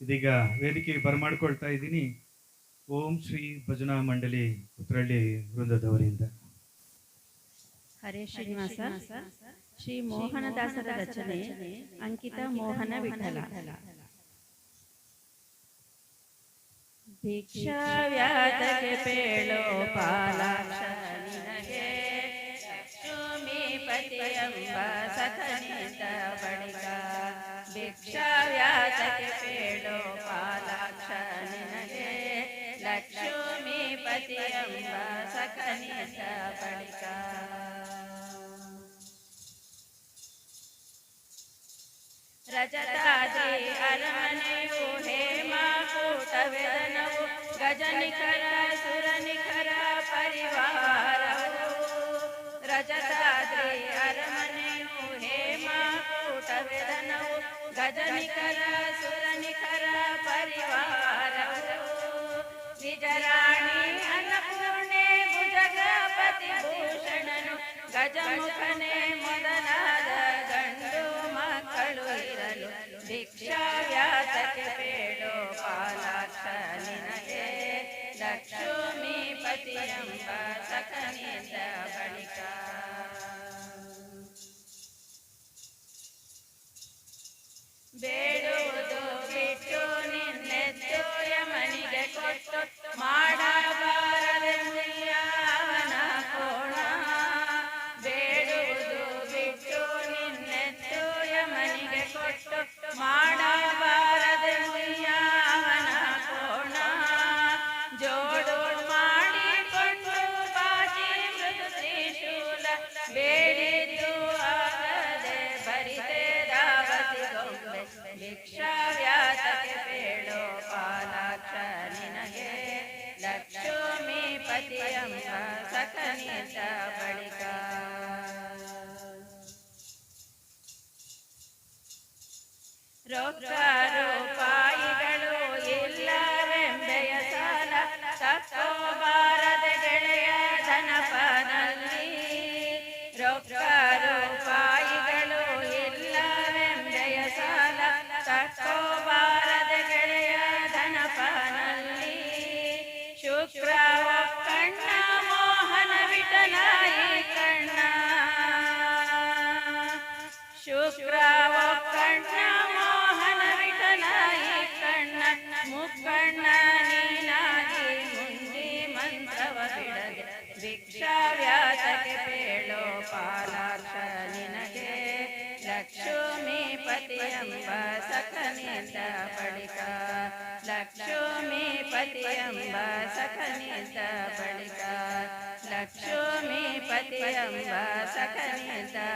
ಇದೀಗ ವೇದಿಕೆಗೆ ಬರಮಾಡ್ಕೊಳ್ತಾ ಇದ್ದೀನಿ. ಓಂ ಶ್ರೀ ಭಜನಾ ಮಂಡಳಿ ಉತ್ತರಳ್ಳಿ ವೃಂದದವರಿಂದ. ಹರೇ ಶ್ರೀನಿವಾಸ. ಶ್ರೀ ಮೋಹನದಾಸರ ರಚನೆ ಅಂಕಿತ ಮೋಹನ ವಿಠಲ. ಭಿಕ್ಷಾವ್ಯಾತಕ್ಕೆ ಪೇಳೋ ಪಾಲಾಕ್ಷ ನಿನಗೆ ಲಕ್ಷ್ಮೀಪತಿ ಎಂಬ ಸಖನಿತ ಬಳಿಕ. ಭಿಕ್ಷಾವ್ಯಾತಕ್ಕೆ ಪೇಳೋ ಸಖನಿತ ಬಳಿಕ ರಜತಾದ್ರಿ ಅರಮನೆಯು ಹೇಮಾಕೂಟವೆದನವು ಗಜನಿಖರ ಸುರನಿಖರ ಗಜಮುಖನೇ ಮೊದಲಾದ ಗಂಡು ಮಕ್ಕಳು ಇರಲು ಭಿಕ್ಷಾವ್ಯಾತಕ್ಕೆ ಬೇಡೋ ಪಾಲಾಕ್ಷ ಸಖನಿತ ಬಳಿಕ ರೊಕ್ಕ ರೂಪಾಯಿಗಳು ಇಲ್ಲವೆಂಬೆಯ ಸಾಲ ತಕ್ಕೋಬಾರದೆ ಗೆಳೆಯ ಧನಪನಲ್ಲಿ ರೊಕ್ಕ ರೂಪಾಯಿಗಳು ಇಲ್ಲವೆಂಬೆಯ ಸಾಲ ತಕ್ಕೋಬಾರದೆ ಗೆಳೆಯ ಧನಪನಲ್ಲಿ ಶುಕ್ರ ಕಣ್ಣ ಮೋಹನ ವಿಠಲಾಯಿ ಕಣ್ಣ ಶುಕ್ರ ಕಣ್ಣ ಮೋಹನ ವಿಠಲಾಯಿ ಕಣ್ಣ ಮುಕ್ಕಣ್ಣ ನೀನಾಗಿ ಮುಂದಿ ಮಂತ್ರವ ಬಿಡದೆ ಭಿಕ್ಷಾವ್ಯಾತಕ್ಕೆ ಬೇಳೋ ಪಾಲಾಕ್ಷ ನಿನಗೆ ಲಕ್ಷ್ಮೀಪತಿ ಎಂಬ ಸಖನಿಂದ ಬಳಿಕ ಲಕ್ಷ್ಮೀಪತಿ ಎಂಬ ಸಖನಿಂದ ಬಳಿಕ लक्ष्मी पति अम्बा सखनिता